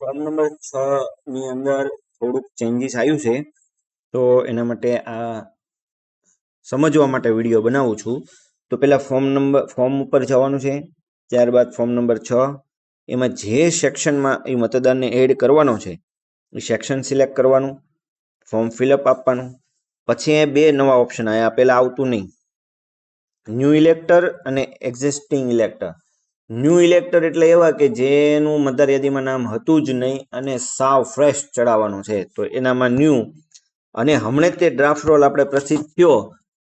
Form number છ ની અંદર થોડુંક ચેન્જીસ આવ્યું છે. તો એના માટે આ સમજવા માટે વીડિયો બનાવું છું. તો પહેલાં ફોર્મ નંબર ફોર્મ ઉપર જવાનું છે. ત્યારબાદ ફોર્મ નંબર છ. એમાં જે સેક્શનમાં એ મતદારને એડ કરવાનો છે, એ સેક્શન સિલેક્ટ કરવાનું ફોર્મ ફિલઅપ આપવાનું. પછી એ બે નવા ઓપ્શન આવ્યા પહેલાં આવતું નહીં. ન્યૂ ઇલેક્ટર અને એક્ઝિસ્ટિંગ ઇલેક્ટર ન્યૂ ઇલેક્ટર એટલે એવા કે જેનું મતદાર યાદીમાં નામ હતું જ નહીં અને સાવ ફ્રેશ ચડાવવાનું છે. તો એનામાં ન્યૂ અને હમણે તે ડ્રાફ્ટ રોલ આપણે પ્રસિદ્ધ થયો.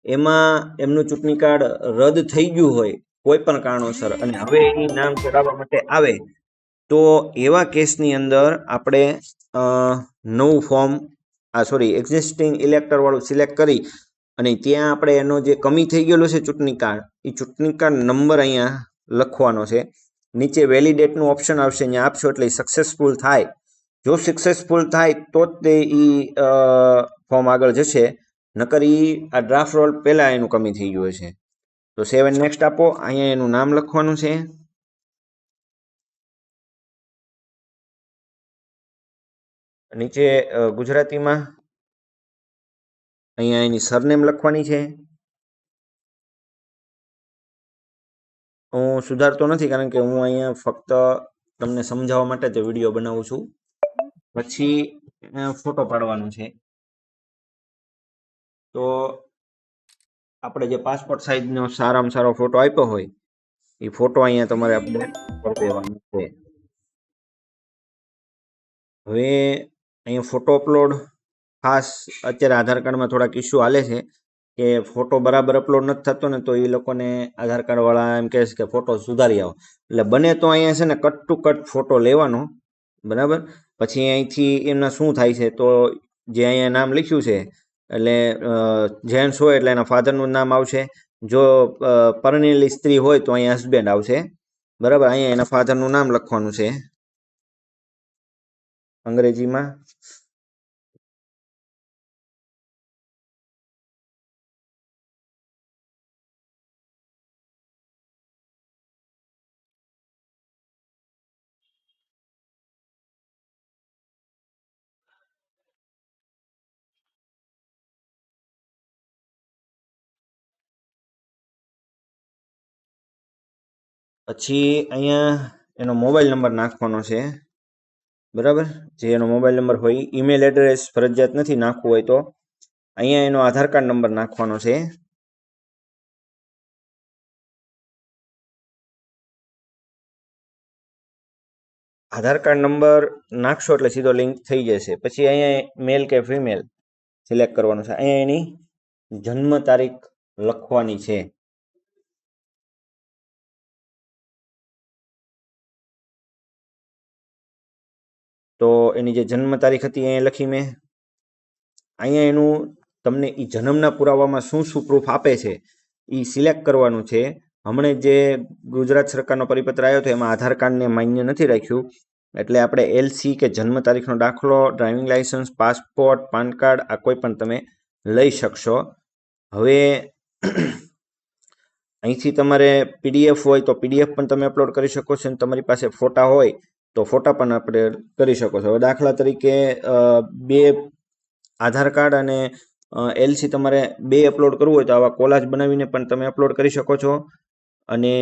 એમાં એમનું ચૂંટણી કાર્ડ રદ થઈ ગયું હોય કોઈ પણ કારણોસર અને હવે એ નામ ચડાવવા માટે આવે. તો એવા કેસની અંદર આપણે નવું ફોર્મ આ સોરી એક્ઝિસ્ટિંગ ઇલેક્ટર વાળું સિલેક્ટ કરી અને ત્યાં આપણે એનો જે કમી થઈ ગયેલો છે ચૂંટણી કાર્ડ, એ ચૂંટણી કાર્ડ નંબર અહીંયા લખવાનો છે. નીચે વેલિડેટનું ઓપ્શન આવશે, અહીંયા આપશો એટલે સક્સેસફુલ થાય. જો સક્સેસફુલ થાય તો જ તે એ ફોર્મ આગળ જશે. નકર એ આ ડ્રાફ્ટ રોલ પહેલાં એનું કમી થઈ ગયું છે તો સેવન નેક્સ્ટ આપો. અહીંયા એનું નામ લખવાનું છે. નીચે ગુજરાતીમાં અહીંયા એની સરનેમ લખવાની છે. હું સુધારતો નથી કારણ કે હું અહીંયા ફક્ત તમને સમજાવવા માટે જ વીડિયો બનાવું છું. પછી ફોટો પાડવાનો છે. તો આપણે જે પાસપોર્ટ સાઇઝનો સારામાં સારો ફોટો આપ્યો હોય, એ ફોટો અહીંયા તમારે અપડેટ કરી દેવાનો છે. હવે, અહીંયા ફોટો અપલોડ ખાસ અત્યારે આધાર કાર્ડમાં થોડાક ઇસ્યુ હાલે છે. કે ફોટો બરાબર અપલોડ નથી થતો ને તો એ લોકોને આધાર કાર્ડવાળા એમ કહે કે ફોટો સુધારી આવો. એટલે બને તો અહીંયા છે ને કટ ટુ કટ ફોટો લેવાનો, બરાબર? પછી અહીંથી એમના શું થાય છે તો જે અહીંયા નામ લખ્યું છે, એટલે જેન્ટ્સ હોય એટલે એના ફાધરનું નામ આવશે. જો પરણેલી સ્ત્રી હોય તો અહીંયા હસબેન્ડ આવશે. બરાબર? અહીંયા એના ફાધરનું નામ લખવાનું છે. અંગ્રેજીમાં. પછી અહીંયા એનો મોબાઈલ નંબર નાખવાનો છે. બરાબર? જે એનો મોબાઈલ નંબર હોય ઈમેલ એડ્રેસ ફરજિયાત નથી નાખવું હોય તો, અહીંયા એનો આધાર કાર્ડ નંબર નાખવાનો છે. આધાર કાર્ડ નંબર નાખશો એટલે સીધો લિંક થઈ જશે. પછી અહીંયા મેલ કે ફિમેલ સિલેક્ટ કરવાનું છે. અહીંયા એની જન્મ તારીખ લખવાની છે. તો એની જે જન્મ તારીખ હતી અહીંયા લખી મેં. અહીંયા એનું તમને એ જન્મના પુરાવામાં શું શું પ્રૂફ આપે છે એ સિલેક્ટ કરવાનું છે. હમણે જે ગુજરાત સરકારનો પરિપત્ર આવ્યો હતો, એમાં આધાર કાર્ડને માન્ય નથી રાખ્યું. એટલે આપણે એલસી કે જન્મ તારીખનો દાખલો driving licence passport PAN card, આ કોઈ પણ તમે લઈ શકશો. હવે અહીંથી તમારે પીડીએફ હોય તો પીડીએફ પણ તમે અપલોડ કરી શકો છો અને તમારી પાસે ફોટા હોય તો ફોટા પણ આપણે કરી શકો છો. હવે દાખલા તરીકે બે આધાર કાર્ડ અને એલસી તમારે બે અપલોડ કરવું હોય તો આવા કોલાજ બનાવીને પણ તમે અપલોડ કરી શકો છો. અને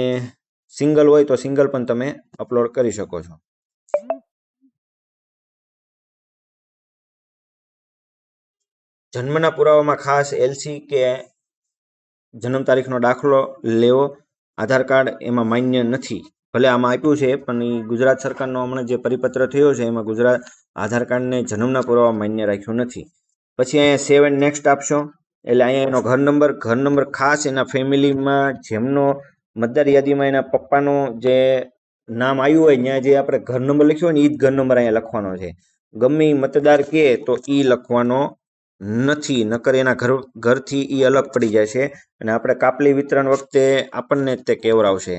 સિંગલ હોય તો સિંગલ પણ તમે અપલોડ કરી શકો છો. જન્મના પુરાવામાં ખાસ એલસી કે જન્મ તારીખનો દાખલો લેવો આધાર કાર્ડ એમાં માન્ય નથી. ભલે આમાં આપ્યું છે, પણ એ ગુજરાત સરકારનો હમણાં જે પરિપત્ર થયો છે, એમાં ગુજરાત આધાર કાર્ડને જન્મના પુરાવા માન્ય રાખ્યું નથી. પછી અહીંયા સેવ નેક્સ્ટ આપશો, એટલે અહીંયા એનો ઘર નંબર ઘર નંબર ખાસ એના ફેમિલીમાં જેમનો મતદાર યાદીમાં એના પપ્પાનું જે નામ આવ્યું હોય, ત્યાં જે આપણે ઘર નંબર લખ્યો હોય ને એ જ ઘર નંબર અહીંયા લખવાનો છે. ગમે મતદાર કે તો એ લખવાનો નથી, નકર એના ઘર, ઘરથી એ અલગ પડી જાય છે. અને આપણે કાપલી વિતરણ વખતે આપણને તે કેવરાવશે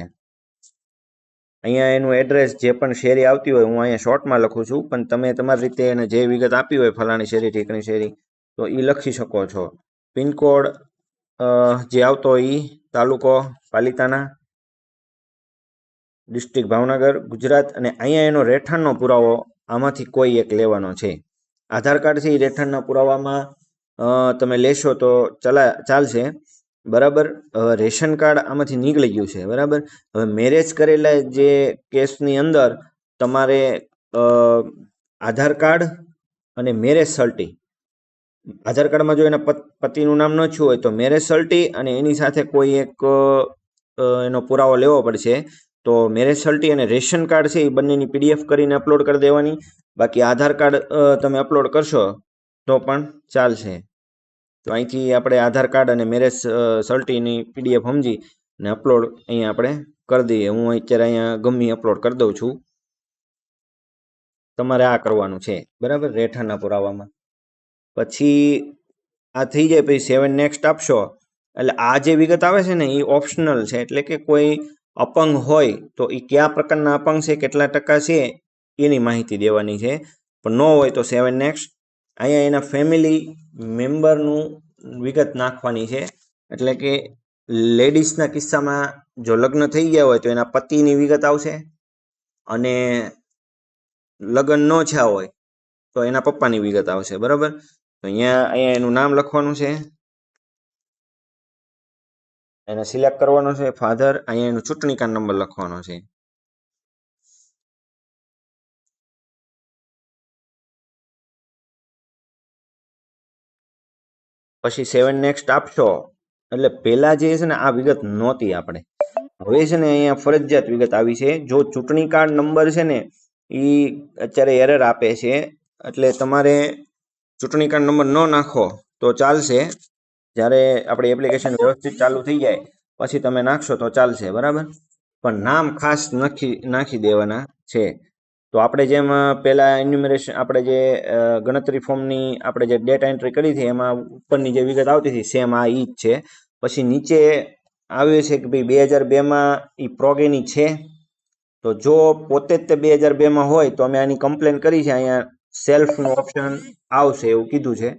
અહીંયા એનું એડ્રેસ જે પણ શેરી આવતી હોય, હું અહીંયા શોર્ટમાં લખું છું, પણ તમે તમારી રીતે એને જે વિગત આપી હોય, ફલાણી શેરી, ઠીકણી શેરી, તો એ લખી શકો છો. પિનકોડ જે આવતો એ તાલુકો પાલિતાના, ડિસ્ટ્રિક્ટ ભાવનગર, ગુજરાત, અને અહીંયા એનો રહેઠાણનો પુરાવો આમાંથી કોઈ એક લેવાનો છે. આધાર કાર્ડ છે એ રહેઠાણના પુરાવામાં તમે લેશો તો ચલા, ચાલશે. બરાબર? હવે રેશન કાર્ડ આમાંથી નીકળી ગયું છે, બરાબર? હવે મેરેજ કરેલા જે કેસની અંદર તમારે આધાર કાર્ડ અને મેરેજ સર્ટી. આધાર કાર્ડમાં જો એના પત- પતિનું નામ ન થયું હોય તો મેરેજ સર્ટી અને એની સાથે કોઈ એક એનો પુરાવો લેવો પડશે, તો મેરેજ સર્ટી અને રેશન કાર્ડ છે એ બંનેની પીડીએફ કરીને અપલોડ કરી દેવાની. બાકી આધાર કાર્ડ તમે અપલોડ કરશો તો પણ ચાલશે. તો અહીંથી આપણે આધાર કાર્ડ અને મેરેજ સર્ટીની પીડીએફ સમજી ને અપલોડ અહીંયા આપણે કરી દઈએ. હું અત્યારે અહીંયા ગમી અપલોડ કરી દઉં છું. તમારે આ કરવાનું છે. બરાબર? રહેઠાણના પુરાવામાં પછી આ થઈ જાય, પછી સેવન નેક્સ્ટ આપશો. એટલે આ જે વિગત આવે છે ને, એ ઓપ્શનલ છે. એટલે કે કોઈ અપંગ હોય, તો એ કયા પ્રકારના અપંગ છે, કેટલા ટકા છે, એની માહિતી દેવાની છે. પણ ન હોય તો સેવન નેક્સ્ટ અહીંયા એના ફેમિલી મેમ્બરનું વિગત નાખવાની છે. એટલે કે લેડીઝના કિસ્સામાં જો લગ્ન થઈ ગયા હોય તો એના પતિની વિગત આવશે અને લગ્ન ન થયા હોય તો એના પપ્પાની વિગત આવશે. બરાબર? તો અહીંયા અહીંયા એનું નામ લખવાનું છે. એને સિલેક્ટ કરવાનો છે ફાધર અહીંયા એનો ચૂંટણી કાર્ડ નંબર લખવાનો છે. પછી સેવન નેક્સ્ટ આપશો. એટલે પહેલાં જે છે ને, આ વિગત નહોતી આપણે. હવે છે ને, અહીંયા ફરજિયાત વિગત આવી છે. જો ચૂંટણી કાર્ડ નંબર છે ને એ અત્યારે એરર આપે છે. એટલે તમારે ચૂંટણી કાર્ડ નંબર ન નાખો તો ચાલશે. જ્યારે આપણી એપ્લિકેશન વ્યવસ્થિત ચાલુ થઈ જાય, પછી તમે નાખશો તો ચાલશે, બરાબર? પણ નામ ખાસ નાખી નાખી દેવાના છે. તો આપણે જેમ પહેલાં એન્યુમરેશન આપણે જે ગણતરી ફોર્મની આપણે જે ડેટા એન્ટ્રી કરી હતી, એમાં ઉપરની જે વિગત આવતી હતી સેમ આ ઈ જ છે. પછી નીચે આવ્યું છે કે ભાઈ બે હજાર બેમાં એ પ્રોગેની છે. તો જો પોતે જ તે બે હજાર બેમાં હોય, તો અમે આની કમ્પ્લેન કરી છે. અહીંયા સેલ્ફનું ઓપ્શન આવશે એવું કીધું છે.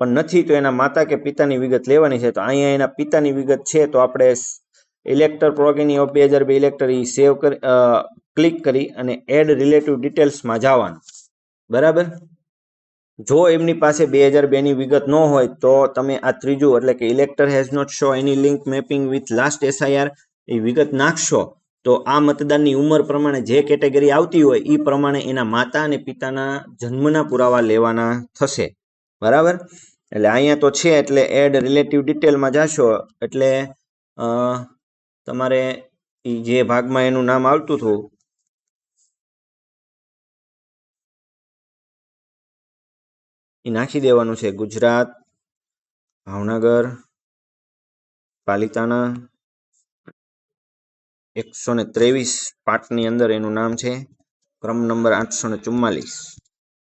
પણ નથી તો એના માતા કે પિતાની વિગત લેવાની છે. તો અહીંયા એના પિતાની વિગત છે, તો આપણે ઇલેક્ટર પ્રોગેની ઓફ બે હજાર બે ઇલેક્ટર એ સેવ કરી ક્લિક કરી અને એડ રિલેટિવ ડિટેલ્સમાં જવાનું. બરાબર? જો એમની પાસે બે હજાર બેની વિગત ન હોય, તો તમે આ ત્રીજું, એટલે કે elector has not show any link mapping with last SIR એ વિગત નાખશો. તો આ મતદાનની ઉંમર પ્રમાણે જે કેટેગરી આવતી હોય એ પ્રમાણે એના માતા અને પિતાના જન્મના પુરાવા લેવાના થશે. બરાબર? એટલે અહીંયા તો છે, એટલે એડ રિલેટિવ ડિટેલમાં જાશો, એટલે તમારે જે ભાગમાં એનું નામ આવતું હતું એ નાખી દેવાનું છે. ગુજરાત, ભાવનગર, પાલિતાણા, એકસો ને ત્રેવીસ પાટની અંદર એનું નામ છે. ક્રમ નંબર આઠસો ને ચુમ્માલીસ.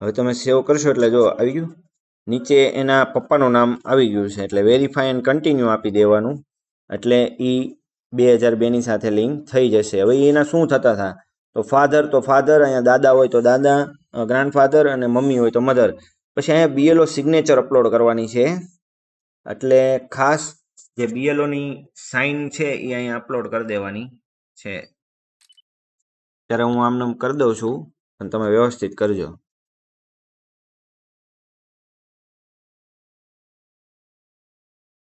હવે તમે સેવ કરશો એટલે જો આવી ગયું. નીચે એના પપ્પાનું નામ આવી ગયું છે. એટલે વેરીફાઈ એન્ડ કન્ટિન્યુ આપી દેવાનું. એટલે એ બે હજાર બેની સાથે લિંક થઈ જશે. હવે એના શું થતા હતા? તો ફાધર તો ફાધર અહીંયા દાદા હોય તો દાદા ગ્રાન્ડફાધર અને મમ્મી હોય તો મધર પછી અહીંયા બીએલઓ સિગ્નેચર અપલોડ કરવાની છે. એટલે ખાસ જે બીએલઓની સાઇન છે એ અહીંયા અપલોડ કરી દેવાની છે. ત્યારે હું આમને કરી દઉં છું, અને તમે વ્યવસ્થિત કરજો.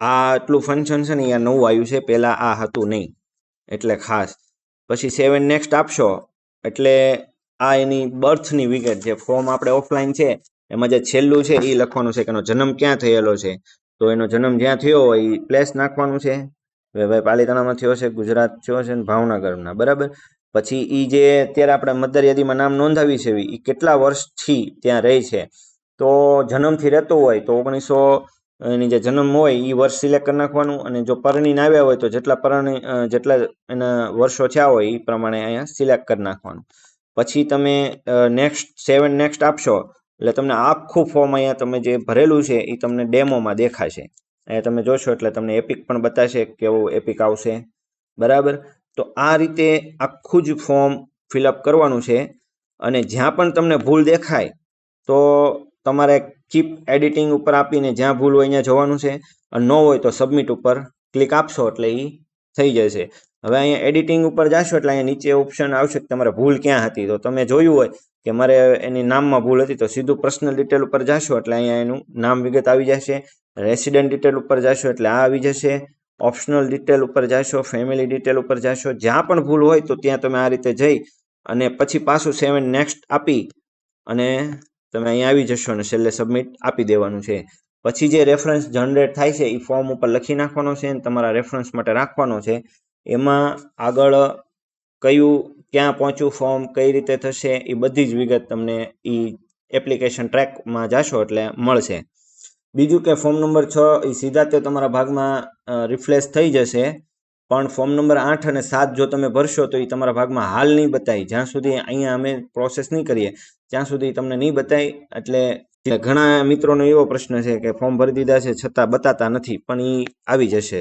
આ આટલું ફંક્શન છે ને અહીંયા નવું આવ્યું છે, પહેલાં આ હતું નહીં. એટલે ખાસ. પછી સેવન નેક્સ્ટ આપશો, એટલે આ એની બર્થની વિગત જે ફોર્મ આપણે ઓફલાઈન છે એમાં જે છેલ્લું છે, એ લખવાનું છે કે એનો જન્મ ક્યાં થયેલો છે? તો એનો જન્મ જ્યાં થયો હોય એ પ્લેસ નાખવાનું છે. ભાઈ પાલિતાણામાં થયો છે, ગુજરાત થયો છે ને ભાવનગરના, બરાબર? પછી એ જે અત્યારે આપણે મતદાર યાદીમાં નામ નોંધાવી છે એ કેટલા વર્ષથી ત્યાં રહે છે? તો જન્મથી રહેતો હોય, તો ઓગણીસો, એની જે જન્મ હોય એ વર્ષ સિલેક્ટ કરી નાખવાનું અને જો પરણીને આવ્યા હોય, તો જેટલા પરણી જેટલા એના વર્ષો થયા હોય એ પ્રમાણે અહીંયા સિલેક્ટ કરી નાખવાનું. પછી તમે નેક્સ્ટ સેવન નેક્સ્ટ આપશો એટલે તમને આખું ફોર્મ અહીંયા તમે જે ભરેલું છે એ તમને ડેમોમાં દેખાશે. અહીંયા તમે જોશો એટલે તમને એપિક પણ બતાવશે કેવું એપિક આવશે. બરાબર? તો આ રીતે આખું જ ફોર્મ ફિલઅપ કરવાનું છે અને જ્યાં પણ તમને ભૂલ દેખાય તો તમારે ચીપ એડિટિંગ ઉપર આપીને જ્યાં ભૂલ હોય અહીંયા જવાનું છે અને ન હોય તો સબમિટ ઉપર ક્લિક આપશો એટલે એ થઈ જશે. હવે અહીંયા એડિટિંગ ઉપર જાશો એટલે અહીંયા નીચે ઓપ્શન આવશે કે તમારે ભૂલ ક્યાં હતી. તો તમે જોયું હોય કે મારે એની નામમાં ભૂલ હતી તો સીધું પર્સનલ ડિટેલ ઉપર જાશો એટલે અહીંયા એનું નામ વિગત આવી જશે. રેસિડન્ટ ડિટેલ ઉપર જાશો એટલે આ આવી જશે. ઓપ્શનલ ડિટેલ ઉપર જાશો ફેમિલી ડિટેલ ઉપર જાશો. જ્યાં પણ ભૂલ હોય તો ત્યાં તમે આ રીતે જઈ અને પછી પાછું સેવન નેક્સ્ટ આપી અને તમે અહીંયા આવી જશો અને છેલ્લે સબમિટ આપી દેવાનું છે. પછી જે રેફરન્સ જનરેટ થાય છે, એ ફોર્મ ઉપર લખી નાખવાનો છે અને તમારા રેફરન્સ માટે રાખવાનો છે. એમાં આગળ કયું ક્યાં પહોંચ્યું ફોર્મ કઈ રીતે થશે, એ બધી જ વિગત તમને એ એપ્લિકેશન ટ્રેકમાં જાશો એટલે મળશે. બીજું કે ફોર્મ નંબર છ એ સીધા તે તમારા ભાગમાં રિફ્લેશ થઈ જશે. પણ ફોર્મ નંબર આઠ અને સાત જો તમે ભરશો તો એ તમારા ભાગમાં હાલ નહીં બતાવી જ્યાં સુધી અહીંયા અમે પ્રોસેસ નહીં કરીએ, ત્યાં સુધી તમને નહીં બતાવી એટલે ઘણા મિત્રોનો એવો પ્રશ્ન છે કે ફોર્મ ભરી દીધા છે છતાં બતાતા નથી, પણ એ આવી જશે.